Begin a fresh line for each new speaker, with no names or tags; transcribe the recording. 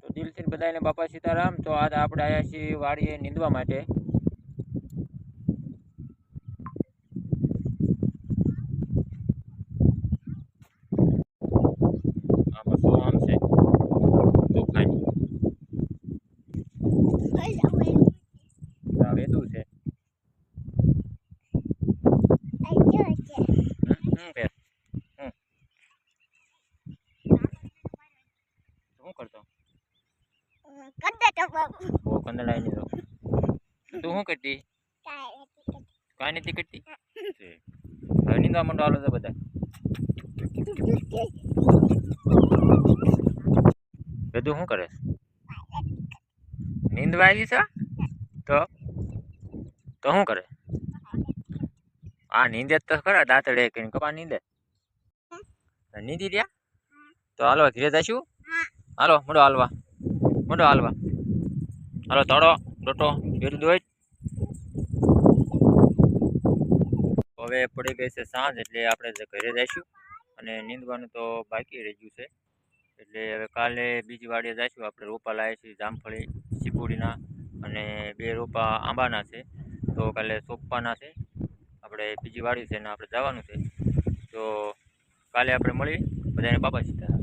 તો દિલથી બધાને બાપા સીતારામ. તો આજ આપણે આવ્યા છીએ વાડીએ નીંદવા માટે. આમાં શું આમ છે? તોફાની આ વેદું છે. બહુ કંદડાઈ નહીં તો તું શું કરતી? કાંઈ નથી કરતી? છે. હવે નીંદવા માંડો હાલો તો બધા. બધું શું કરે? નીંદવા આવી છે? તો? તો શું કરે? આ નીંદે તો ખરા દાંતડે કરીને. કપા નીંદે? નીંદી રહ્યા? તો હાલવા ઘીરે જઈશું? હાલો મોડો હાલવા. મોડો હાલવા હાલો તળો ડોટો બેરું દોઈ હવે પડી ગઈ છે સાંજ, એટલે આપણે ઘરે જઈશું અને નીંદવાનું તો બાકી રહી ગયું છે. એટલે હવે કાલે બીજી વાડીએ જઈશું. આપણે રોપા લાવીએ છીએ જામફળી ચીપુડીના અને બે રોપા આંબાના છે. તો કાલે સોપવાના છે. આપણે બીજી વાડી છે ને આપણે જવાનું છે. તો કાલે આપણે મળીએ. બધાને બાપા સીતા